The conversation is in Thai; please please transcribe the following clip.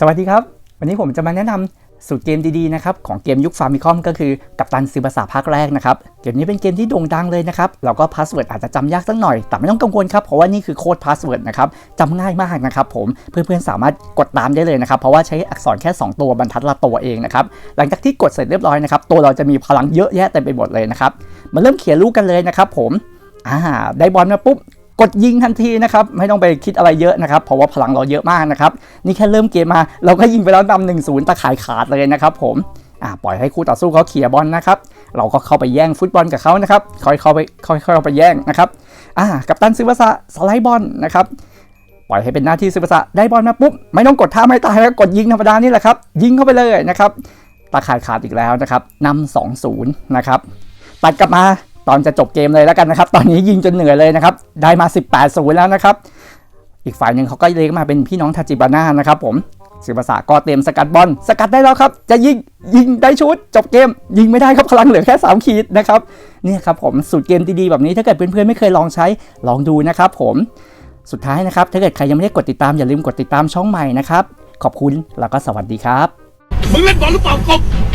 สวัสดีครับ วันนี้ผมจะมาแนะนำสูตรเกมดีๆนะครับของเกมยุคฟาร์มิคอมก็คือกัปตันซิบาสาภาคแรกนะครับเกมนี้เป็นเกมที่โด่งดังเลยนะครับแล้วก็พาสเวิร์ดอาจจะจำยากสักหน่อย แต่ไม่ต้องกังวลครับเพราะว่านี่คือโค้ดพาสเวิร์ดนะครับจำง่ายมากนะครับผมเพื่อนๆสามารถกดตามได้เลยนะครับเพราะว่าใช้อักษรแค่ 2 ตัวบรรทัดละตัวเองนะครับหลังจากที่กดเสร็จเรียบร้อยนะครับตัวเราจะมีพลังเยอะแยะเต็มไปหมดเลยนะครับมาเริ่มเขียนลูกกันเลยนะครับผมอ่าได้บอลมาปุ๊บ กดยิงทันทีนะครับ ไม่ต้องไปคิดอะไรเยอะนะครับ เพราะว่าพลังเราเยอะมากนะครับ นี่แค่เริ่มเกมมา เราก็ยิงไปแล้วนำหนึ่งศูนย์ตะข่ายขาดเลยนะครับผมอ่าปล่อยให้คู่ต่อสู้เขาเขี่ยบอลนะครับ เราก็เข้าไปแย่งฟุตบอลกับเขานะครับค่อยเข้าไปค่อยเข้าไปแย่งนะครับอ่ากัปตันซิวาสะสไลด์บอลนะครับปล่อยให้เป็นหน้าที่ซิวาสะได้บอลมาปุ๊บไม่ต้องกดท่าไม่ตายแล้วกดยิงธรรมดานี่แหละครับยิงเข้าไปเลยนะครับตะข่ายขาดอีกแล้วนะครับนำสองศูนย์นะครับตัดกลับมา ตอนจะจบเกมเลยแล้วกันนะครับ ตอนนี้ยิงจนเหนื่อยเลยนะครับ ได้มา 18ศูนย์แล้วนะครับ อีกฝ่ายหนึ่งเขาก็เรียกมาเป็นพี่น้องทาจิบาน่านะครับผมศิภาษาก็เตรียมสกัดบอลสกัดได้แล้วครับ จะยิงยิงได้ชุด จบเกม ยิงไม่ได้ครับพลังเหลือแค่ 3 ขีดนะครับเนี่ยครับผมสูตรเกมดีๆแบบนี้ถ้าเกิดเพื่อนๆไม่เคยลองใช้ลองดูนะครับผมสุดท้ายนะครับ ถ้าเกิดใครยังไม่ได้กดติดตามอย่าลืมกดติดตามช่องใหม่นะครับ ขอบคุณแล้วก็สวัสดีครับมึงเล่นบอลหรือเปล่ากบ